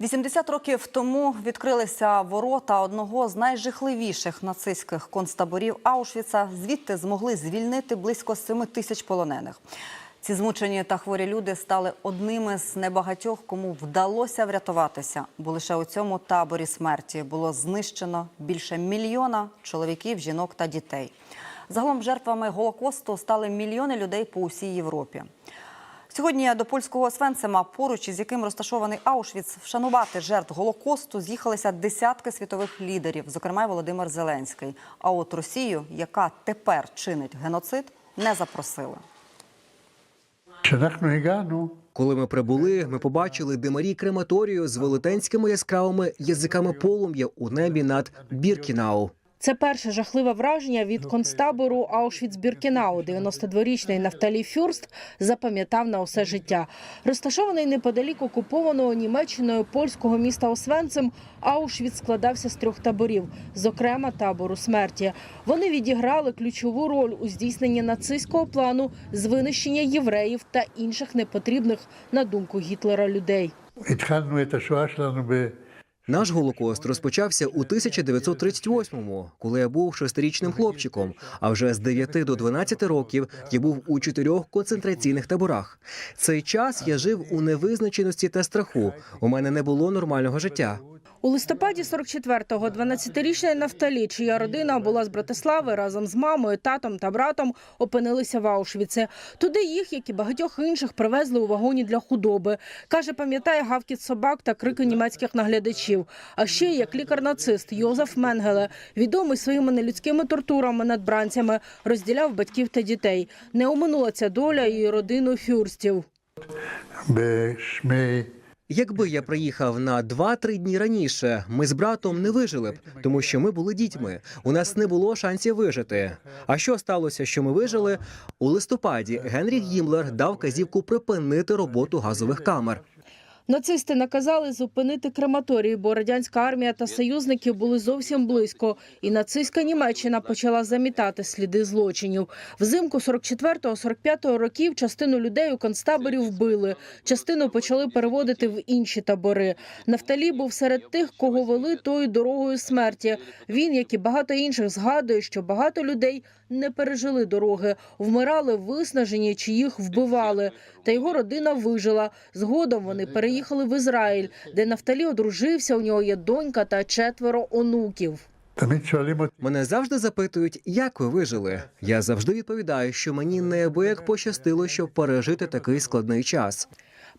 80 років тому відкрилися ворота одного з найжахливіших нацистських концтаборів Аушвіца. Звідти змогли звільнити близько 7 тисяч полонених. Ці змучені та хворі люди стали одними з небагатьох, кому вдалося врятуватися. Бо лише у цьому таборі смерті було знищено більше мільйона чоловіків, жінок та дітей. Загалом жертвами голокосту стали мільйони людей по усій Європі. Сьогодні до польського Свенцема, поруч із яким розташований Аушвіц, вшанувати жертв голокосту з'їхалися десятки світових лідерів, зокрема Володимир Зеленський. А от Росію, яка тепер чинить геноцид, не запросили. Коли ми прибули, ми побачили димарі крематорію з велетенськими яскравими язиками полум'я у небі над Біркінау. Це перше жахливе враження від концтабору Аушвіц-Біркенау. 92-річний Нафталі Фюрст запам'ятав на усе життя. Розташований неподалік окупованого Німеччиною польського міста Освенцим, Аушвіц складався з трьох таборів, зокрема табору смерті. Вони відіграли ключову роль у здійсненні нацистського плану з винищення євреїв та інших непотрібних, на думку Гітлера, людей. Наш голокост розпочався у 1938-му, коли я був шестирічним хлопчиком. А вже з 9 до 12 років я був у чотирьох концентраційних таборах. Цей час я жив у невизначеності та страху. У мене не було нормального життя. У листопаді 44-го 12-річний Нафталі, чия родина була з Братислави разом з мамою, татом та братом опинилися в Аушвіці. Туди їх, як і багатьох інших, привезли у вагоні для худоби. Каже, пам'ятає гавкіт собак та крики німецьких наглядачів. А ще як лікар-нацист Йозеф Менгеле, відомий своїми нелюдськими тортурами над бранцями, розділяв батьків та дітей. Не оминула ця доля і родину фюрстів. Бешмей. Якби я приїхав на 2-3 дні раніше, ми з братом не вижили б, тому що ми були дітьми. У нас не було шансів вижити. А що сталося, що ми вижили? У листопаді Генріх Гімлер дав казівку припинити роботу газових камер. Нацисти наказали зупинити крематорії, бо радянська армія та союзники були зовсім близько, і нацистська Німеччина почала замітати сліди злочинів. Взимку 44-45 років частину людей у концтаборі вбили, частину почали переводити в інші табори. Нафталі був серед тих, кого вели тою дорогою смерті. Він, як і багато інших, згадує, що багато людей не пережили дороги, вмирали виснажені чи їх вбивали. Та його родина вижила. Згодом вони переїхали в Ізраїль, де Нафталі одружився. У нього є донька та четверо онуків. Мене завжди запитують, як ви вижили. Я завжди відповідаю, що мені неабияк пощастило, щоб пережити такий складний час.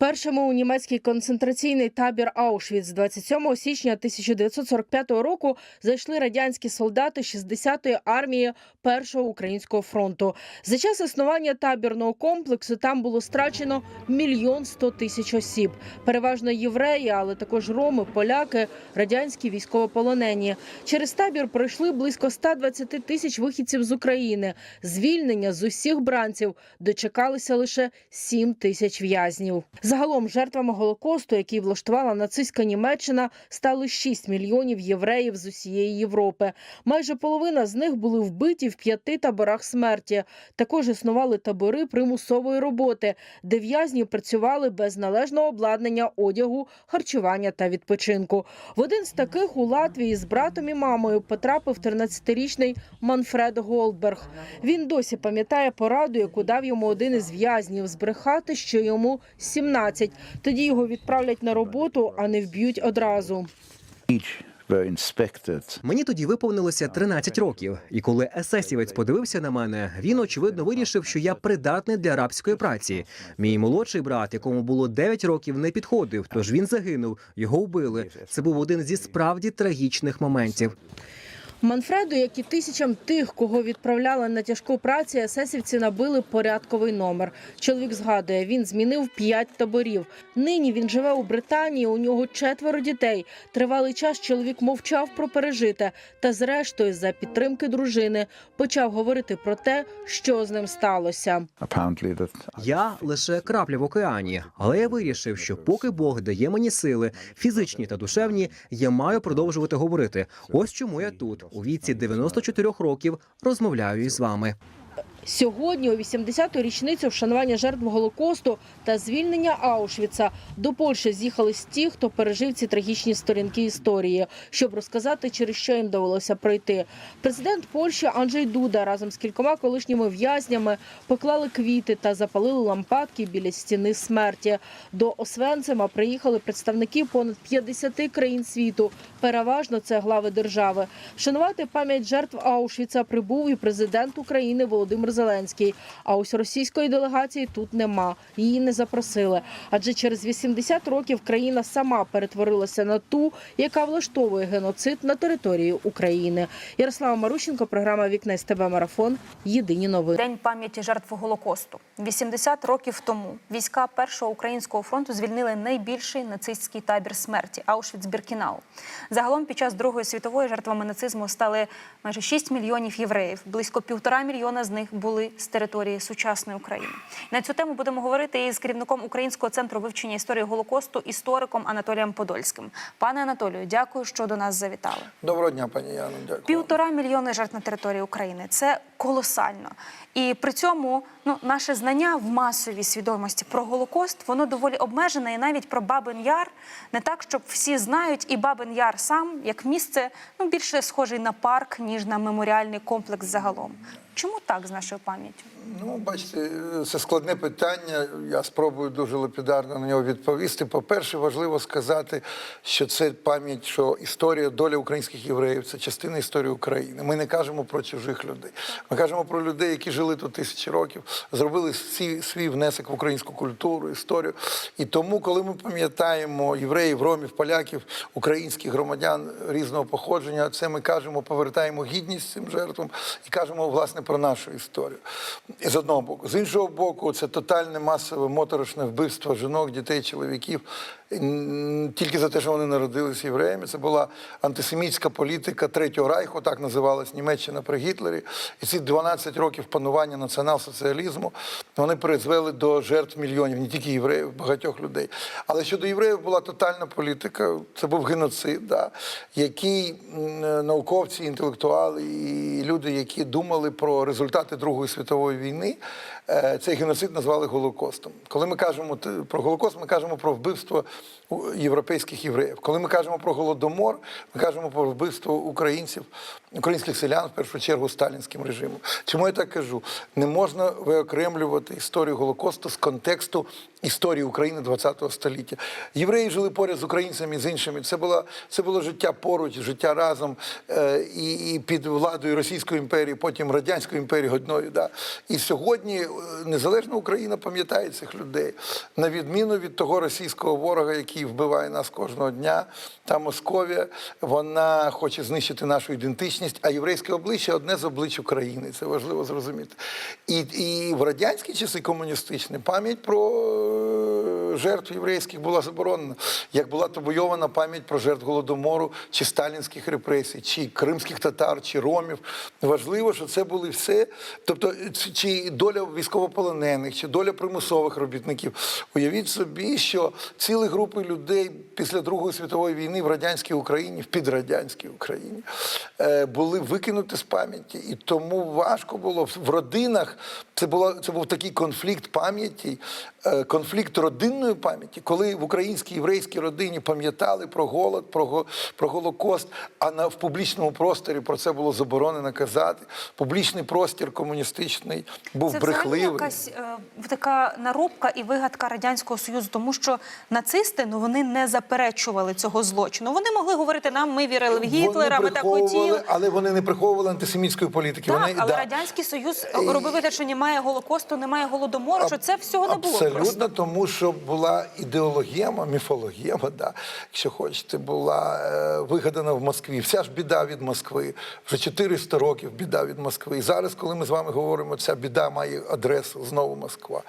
Першими у німецький концентраційний табір Аушвіц 27 січня 1945 року зайшли радянські солдати 60-ї армії Першого українського фронту. За час існування табірного комплексу там було страчено мільйон сто тисяч осіб, переважно євреї, але також роми, поляки, радянські військовополонені. Через табір пройшли близько 120 тисяч вихідців з України. Звільнення з усіх бранців дочекалися лише 7 тисяч в'язнів. Загалом жертвами голокосту, який влаштувала нацистська Німеччина, стали 6 мільйонів євреїв з усієї Європи. Майже половина з них були вбиті в п'яти таборах смерті. Також існували табори примусової роботи, де в'язні працювали без належного обладнання, одягу, харчування та відпочинку. В один з таких у Латвії з братом і мамою потрапив 13-річний Манфред Голдберг. Він досі пам'ятає пораду, яку дав йому один із в'язнів збрехати, що йому 17. Тоді його відправлять на роботу, а не вб'ють одразу. Мені тоді виповнилося 13 років, і коли есесівець подивився на мене, він очевидно вирішив, що я придатний для рабської праці. Мій молодший брат, якому було 9 років, не підходив, тож він загинув. Його вбили. Це був один зі справді трагічних моментів. Манфреду, як і тисячам тих, кого відправляли на тяжку працю, есесівці набили порядковий номер. Чоловік згадує, він змінив п'ять таборів. Нині він живе у Британії. У нього четверо дітей. Тривалий час чоловік мовчав про пережите. Та, зрештою, за підтримки дружини, почав говорити про те, що з ним сталося. Я лише крапля в океані, але я вирішив, що поки Бог дає мені сили, фізичні та душевні, я маю продовжувати говорити. Ось чому я тут, у віці 94 років, розмовляю із вами. Сьогодні, у 80-ту річницю вшанування жертв Голокосту та звільнення Аушвіца, до Польщі з'їхались ті, хто пережив ці трагічні сторінки історії, щоб розказати, через що їм довелося пройти. Президент Польщі Анджей Дуда разом з кількома колишніми в'язнями поклали квіти та запалили лампадки біля стіни смерті. До Освенцима приїхали представники понад 50 країн світу. Переважно це глави держави. Вшанувати пам'ять жертв Аушвіца прибув і президент України Володимир Зеленський. А ось російської делегації тут нема. Її не запросили. Адже через 80 років країна сама перетворилася на ту, яка влаштовує геноцид на території України. Ярослава Марущенко, програма Вікне з ТБ Марафон. Єдині новини. День пам'яті жертв Голокосту. 80 років тому війська Першого українського фронту звільнили найбільший нацистський табір смерті Аушвіц-Біркінау. Загалом під час Другої світової жертвами нацизму стали майже 6 мільйонів євреїв. Близько півтора мільйона з них були з території сучасної України. На цю тему будемо говорити із керівником Українського центру вивчення історії Голокосту, істориком Анатолієм Подольським. Пане Анатолію, дякую, що до нас завітали. Доброго дня, пані Яно. Дякую. Півтора мільйони жертв на території України це колосально. І при цьому ну, наше знання в масовій свідомості про Голокост воно доволі обмежене, і навіть про Бабин Яр не так, щоб всі знають, і Бабин Яр сам як місце ну, більше схожий на парк, ніж на меморіальний комплекс загалом. Чому так з нашою пам'яттю? Ну, бачите, це складне питання. Я спробую дуже лапідарно на нього відповісти. По-перше, важливо сказати, що це пам'ять, що історія доля українських євреїв це частина історії України. Ми не кажемо про чужих людей. Ми кажемо про людей, які жили тут тисячі років, зробили свій, свій внесок в українську культуру, історію. І тому, коли ми пам'ятаємо євреїв, ромів, поляків, українських громадян різного походження, це ми кажемо, повертаємо гідність цим жертвам і кажемо власне про нашу історію. З одного боку, з іншого боку, це тотальне масове моторошне вбивство жінок, дітей, чоловіків тільки за те, що вони народилися євреями. Це була антисемітська політика Третього Райху, так називалась Німеччина при Гітлері. І ці 12 років панування націонал-соціалізму вони призвели до жертв мільйонів, не тільки євреїв, багатьох людей. Але щодо євреїв була тотальна політика, це був геноцид, да, який науковці, інтелектуали і люди, які думали про результати Другої світової війни, е, цей геноцид назвали Голокостом. Коли ми кажемо про Голокост, ми кажемо про вбивство європейських євреїв. Коли ми кажемо про голодомор, ми кажемо про вбивство українців, українських селян, в першу чергу, сталінським режимом. Чому я так кажу? Не можна виокремлювати історію Голокосту з контексту історії України ХХ століття. Євреї жили поряд з українцями, з іншими. Це було, це було життя поруч, життя разом е, і, і під владою Російської імперії, потім Радянської імперії одною. Да. І сьогодні е, незалежна Україна пам'ятає цих людей, на відміну від того російського ворога, який вбиває нас кожного дня. Та Московія вона хоче знищити нашу ідентичність, а єврейське обличчя одне з облич України. Це важливо зрозуміти. І, і в радянські часи комуністичні пам'ять про жертв єврейських була заборонена. Як була табойована пам'ять про жертв голодомору чи сталінських репресій, чи кримських татар, чи ромів. Важливо, що це були все. Тобто, чи доля військовополонених, чи доля примусових робітників. Уявіть собі, що цілі групи людей після Другої світової війни в радянській Україні, в підрадянській Україні, е, були викинуті з пам'яті. І тому важко було в родинах. Це було це був такий конфлікт пам'яті, е, конфлікт родинної пам'яті, коли в українській єврейській родині пам'ятали про голод, про, го- про голокост, а на в публічному просторі про це було заборонено казати. Публічний простір комуністичний був Це брехливий. якась е, така наробка і вигадка радянського союзу, тому що нацисти ну вони не заперечували цього злочину. Вони могли говорити нам, ми вірили в Гітлера, ми так хотіли. але вони не приховували антисемітської політики. Так, вони, але да. радянський союз робив вигляд, що немає голокосту, немає голодомору. Що це всього не було Абсолютно, просто. тому що була ідеологема, міфологема, да, якщо хочете, була е, вигадана в Москві. Вся ж біда від Москви. Вже 400 років біда від Москви. І зараз, коли ми з вами говоримо, ця біда має адресу знову Москва.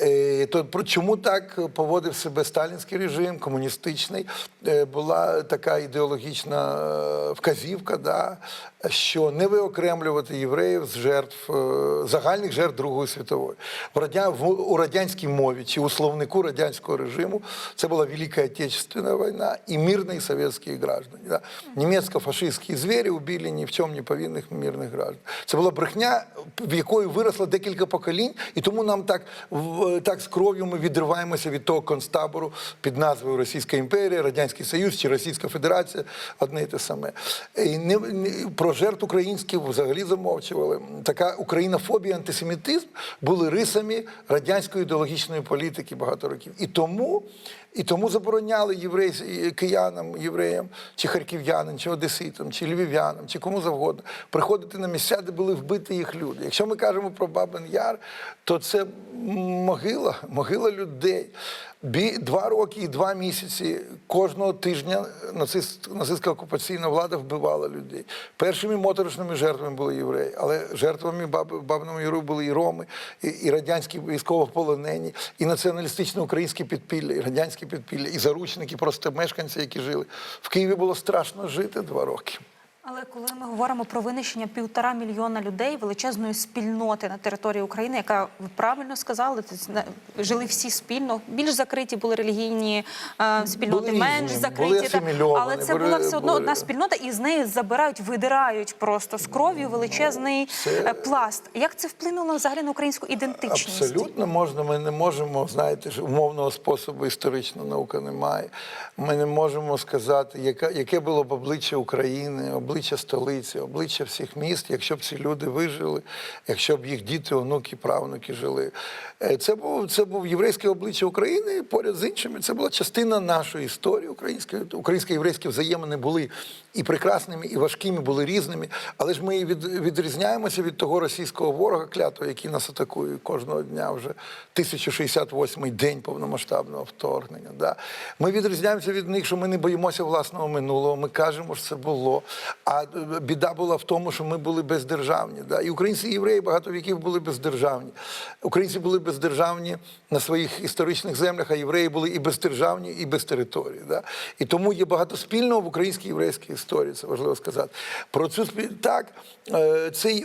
Е, То чому так поводив себе сталінський режим, комуністичний? Е, Була така ідеологічна е, вказівка, да, що не виокремлювати євреїв з жертв загальних жертв Другої світової. В у радянській мові чи у словнику радянського режиму це була Велика Отечественная война і мирні совєтські граждані. Да. Німецько-фашистські звірі убили ні в чому не повинних мирних граждан. Це була брехня, в якої виросло декілька поколінь, і тому нам так, в- так з кров'ю ми відриваємося від того концтабору під назвою Російська імперія, Радянський Союз чи Російська Федерація одне і те саме. І не, не, про жертв українських взагалі замовчували. Така українофобія, антисемітизм були рисами радянської ідеологічної політики багато років. І тому, і тому забороняли єврей, киянам, євреям, чи харків'янам, чи одеситам, чи львів'янам, чи кому завгодно приходити на місця, де були вбиті їх люди. Якщо ми кажемо про Бабин Яр, то це могила, могила людей. Два роки і два місяці кожного тижня нацист, нацистська окупаційна влада вбивала людей. Першими моторошними жертвами були євреї, але жертвами баб, в Бабиному Яру були і роми, і, і радянські військовополонені, і націоналістично українські підпілля, і радянські підпілля, і заручники, просто мешканці, які жили. В Києві було страшно жити два роки. Але коли ми говоримо про винищення півтора мільйона людей величезної спільноти на території України, яка ви правильно сказали, це жили всі спільно. Більш закриті були релігійні е, спільноти, Були менш різні, закриті. були та- але це були- була все одно були- одна спільнота, і з неї забирають, видирають просто з кров'ю величезний е, пласт. Як це вплинуло взагалі на українську ідентичність? Абсолютно можна. Ми не можемо, знаєте, умовного способу історична наука немає. Ми не можемо сказати, яка, яке було б обличчя України, обличчя столиці, обличчя всіх міст, якщо б ці люди вижили, якщо б їх діти, онуки, правнуки жили. Е, Це був, це був єврейське обличчя України поряд з іншими. Це була частина нашої історії української. Українсько-єврейські взаємини були і прекрасними, і важкими, були різними. Але ж ми від, відрізняємося від того російського ворога клятого, який нас атакує кожного дня вже 1068-й день повномасштабного вторгнення. Да? Ми відрізняємося від них, що ми не боїмося власного минулого. Ми кажемо, що це було. А е, біда була в тому, що ми були бездержавні. Да? І українці і євреї багато віків були бездержавні. Українці були бездержавні на своїх історичних землях, а євреї були і бездержавні, і без території. Да? І тому є багато спільного в українській єврейській історії, це важливо сказати. Про цю спіль... так, е, це,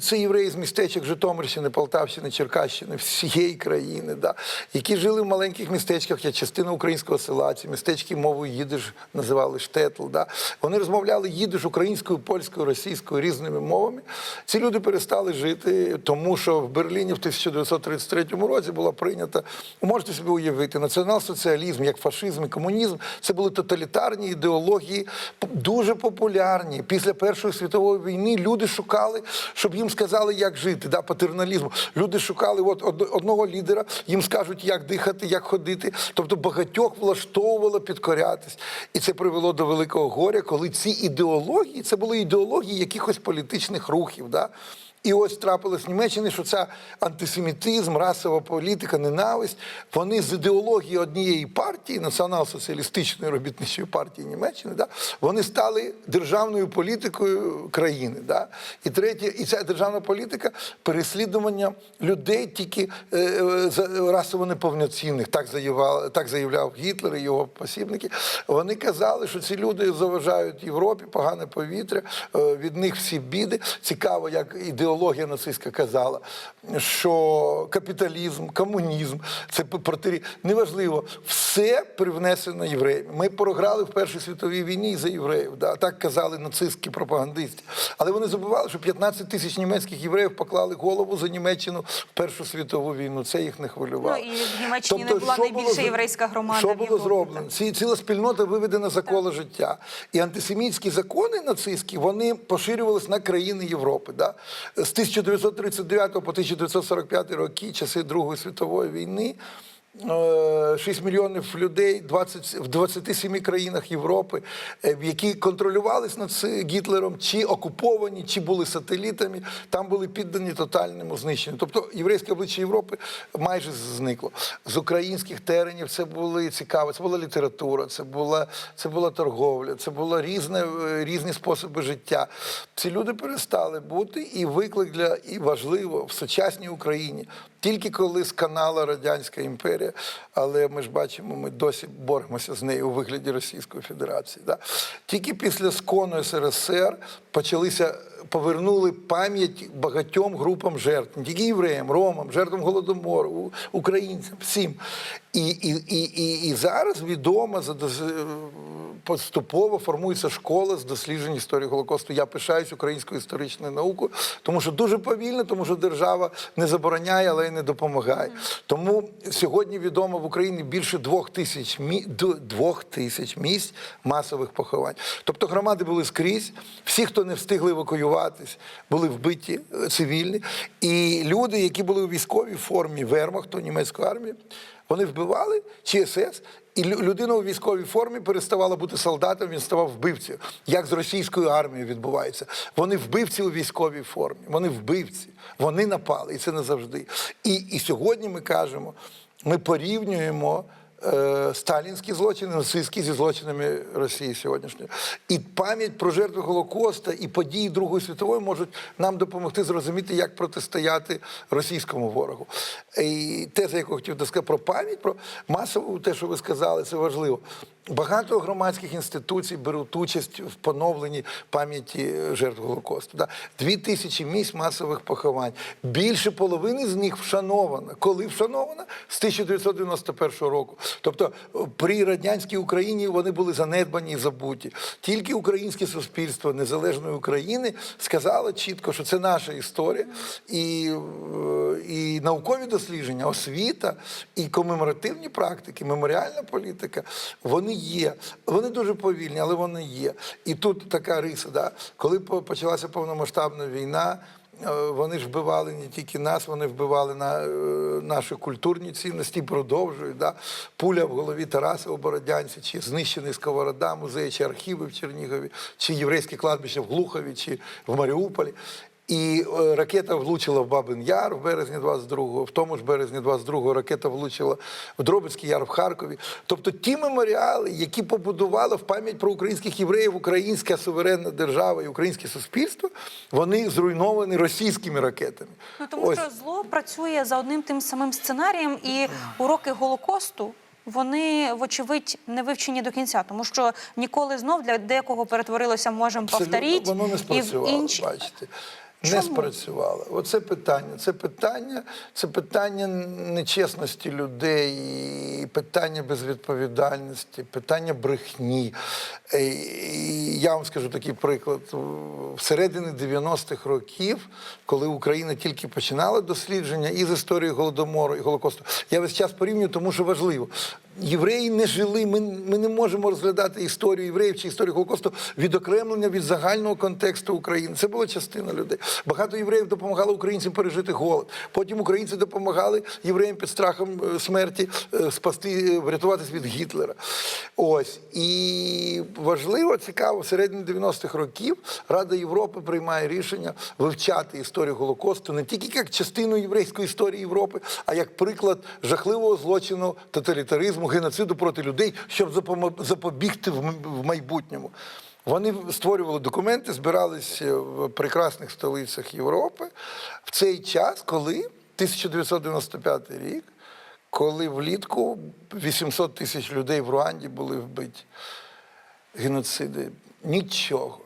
це євреї з містечок Житомирщини, Полтавщини, Черкащини, всієї країни, да? які жили в маленьких містечках, як частина українського села, ці містечки мовою їдиш називали штетл. Да? Вони розмовляли їдиш українською, польською, російською, різними мовами. Ці люди перестали жити, тому що в Берліні в 1933 році була прийнята, можете собі уявити, націонал-соціалізм, як фашизм і комунізм, це були тоталітарні ідеології, дуже популярні. Після Першої світової війни люди шукали, щоб їм сказали, як жити, да, патерналізм. Люди шукали от, одного лідера, їм скажуть, як дихати, як ходити. Тобто багатьох влаштовувало підкорятись. І це привело до великого горя, коли ці ідеології, це були ідеології якихось політичних рухів. Да? І ось трапилось в Німеччині, що ця антисемітизм, расова політика, ненависть, вони з ідеології однієї партії, націонал-соціалістичної робітничої партії Німеччини, да, вони стали державною політикою країни. Да. І третє, і ця державна політика переслідування людей тільки е, е, расово неповноцінних, так заявляв, так заявляв Гітлер і його посібники. Вони казали, що ці люди заважають Європі, погане повітря, е, від них всі біди. Цікаво, як ідеологія нацистська казала, що капіталізм, комунізм це проти неважливо, все привнесено євреями. Ми програли в Першій світовій війні за євреїв. Да? Так казали нацистські пропагандисти. Але вони забували, що 15 тисяч німецьких євреїв поклали голову за Німеччину в Першу світову війну. Це їх не хвилювало. Ну, і в Німеччині не була найбільша було єврейська громада Що було зроблено? Ці ціла спільнота виведена за коло життя. І антисемітські закони нацистські вони поширювалися на країни Європи. Да? З 1939 по 1945 роки, часи Другої світової війни. Е, 6 мільйонів людей 20, в 27 країнах Європи, е, які контролювались над Гітлером, чи окуповані, чи були сателітами, там були піддані тотальному знищенню. Тобто єврейське обличчя Європи майже зникло. З українських теренів це були цікаво, це була література, це була, це була торговля, це були різні, різні способи життя. Ці люди перестали бути, і виклик для і важливо в сучасній Україні. Тільки коли сканала Радянська імперія, але ми ж бачимо, ми досі боремося з нею у вигляді Російської Федерації. Да? Тільки після скону СРСР почалися. Повернули пам'ять багатьом групам жертв, не тільки євреям, ромам, жертвам голодомору, українцям, всім. І, і, і, і, і зараз відомо за поступово формується школа з досліджень історії Голокосту. Я пишаюсь українською історичною наукою, тому що дуже повільно, тому що держава не забороняє, але й не допомагає. Тому сьогодні відомо в Україні більше двох тисяч мі... двох тисяч місць масових поховань. Тобто громади були скрізь, всі, хто не встигли евакуюватись, були вбиті е, цивільні. І люди, які були у військовій формі Вермахту, німецької армії, вони вбивали чи і людина у військовій формі переставала бути солдатом, він ставав вбивцею. Як з російською армією відбувається. Вони вбивці у військовій формі, вони вбивці, вони напали, і це не завжди. І, і сьогодні ми кажемо, ми порівнюємо. Е, Сталінські злочини, нацистські зі злочинами Росії сьогоднішньої. І пам'ять про жертви Голокоста і події Другої світової можуть нам допомогти зрозуміти, як протистояти російському ворогу. І те, за яку хотів сказати про пам'ять, про масову, те, що ви сказали, це важливо. Багато громадських інституцій беруть участь в поновленні пам'яті жертв Голокосту. Дві тисячі місць масових поховань. Більше половини з них вшановано. Коли вшановано? З 1991 року. Тобто при радянській Україні вони були занедбані і забуті. Тільки українське суспільство незалежної України сказало чітко, що це наша історія, і, е, і наукові дослідження, освіта, і комеморативні практики, меморіальна політика, вони є. Вони дуже повільні, але вони є. І тут така риса, да? коли почалася повномасштабна війна. Е, Вони ж вбивали не тільки нас, вони вбивали на е, наші культурні цінності, продовжують. Да? Пуля в голові Тараса у Бородянці, чи знищений сковорода, музеї, чи архіви в Чернігові, чи єврейське кладбище в Глухові, чи в Маріуполі. І е, ракета влучила в Бабин Яр в березні 22-го, в тому ж березні 22-го ракета влучила в Дробицький Яр в Харкові. Тобто ті меморіали, які побудували в пам'ять про українських євреїв, українська суверенна держава і українське суспільство, вони зруйновані російськими ракетами. Ну тому Ось. що зло працює за одним тим самим сценарієм, і уроки голокосту. Вони, вочевидь, не вивчені до кінця, тому що ніколи знов для декого перетворилося можемо повторіть Воно не і в спрацювало, інші. Бачите. Не Чому? спрацювало. Оце питання. Це питання, це питання нечесності людей, питання безвідповідальності, питання брехні. Е, і Я вам скажу такий приклад. Всередині 90-х років, коли Україна тільки починала дослідження і з історії Голодомору і Голокосту, я весь час порівнюю, тому що важливо. Євреї не жили. Ми, ми не можемо розглядати історію євреїв чи історію Голокосту відокремлення від загального контексту України. Це була частина людей. Багато євреїв допомагали українцям пережити голод. Потім українці допомагали євреям під страхом е, смерті е, спасти, е, врятуватись від Гітлера. Ось і важливо, цікаво, середині 90-х років Рада Європи приймає рішення вивчати історію Голокосту не тільки як частину єврейської історії Європи, а як приклад жахливого злочину тоталітаризму, геноциду проти людей, щоб запобігти в майбутньому. Вони створювали документи, збиралися в прекрасних столицях Європи в цей час, коли 1995 рік, коли влітку 800 тисяч людей в Руанді були вбиті. Геноциди. Нічого.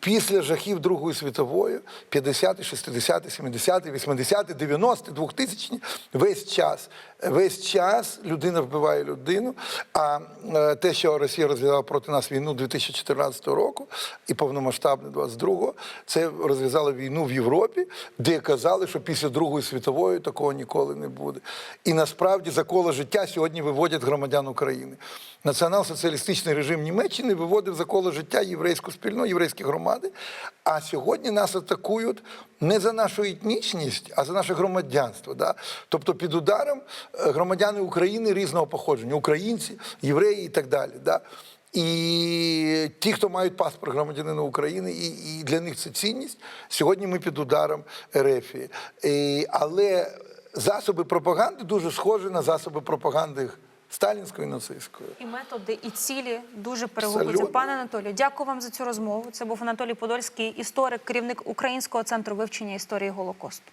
Після жахів Другої світової, 50-ті, 60-ті, 70-ті, 80-ті, 90-ті, 2000-ті, весь час, весь час людина вбиває людину. А е, те, що Росія розв'язала проти нас війну 2014 року і повномасштабне 22-го, це розв'язала війну в Європі, де казали, що після Другої світової такого ніколи не буде. І насправді за коло життя сьогодні виводять громадян України. Націонал-соціалістичний режим Німеччини виводив за коло життя єврейську знищено єврейські громади. А сьогодні нас атакують не за нашу етнічність, а за наше громадянство. Да? Тобто під ударом громадяни України різного походження, українці, євреї і так далі. Да? І ті, хто мають паспорт громадянина України, і, і для них це цінність. Сьогодні ми під ударом РФ. І, але засоби пропаганди дуже схожі на засоби пропаганди сталінської і нацистської. І методи, і цілі дуже перегукуються. Пане Анатолію, дякую вам за цю розмову. Це був Анатолій Подольський, історик, керівник Українського центру вивчення історії Голокосту.